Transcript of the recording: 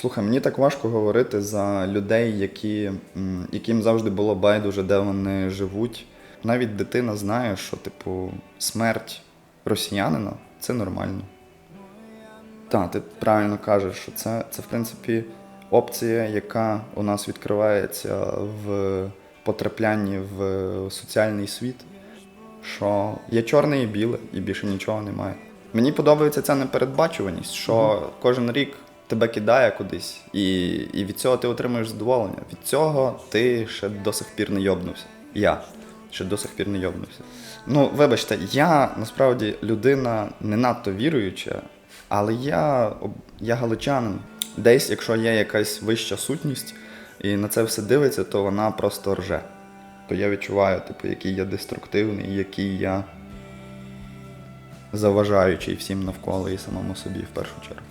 Слухай, мені так важко говорити за людей, які, яким завжди було байдуже, де вони живуть. Навіть дитина знає, що, типу, смерть росіянина це нормально. Так, ти правильно кажеш, що це, це в принципі опція, яка у нас відкривається в потраплянні в соціальний світ. Що є чорне і біле, і більше нічого немає. Мені подобається ця непередбачуваність, що кожен рік тебе кидає кудись, і, і від цього ти отримуєш задоволення. Від цього ти ще до сих пір не йобнувся. Я ще до сих пір не йобнувся. Ну, вибачте, я насправді людина не надто віруюча, але я, я галичанин. Десь, якщо є якась вища сутність і на це все дивиться, то вона просто рже. То я відчуваю, типу, який я деструктивний, який я заважаючий всім навколо і самому собі в першу чергу.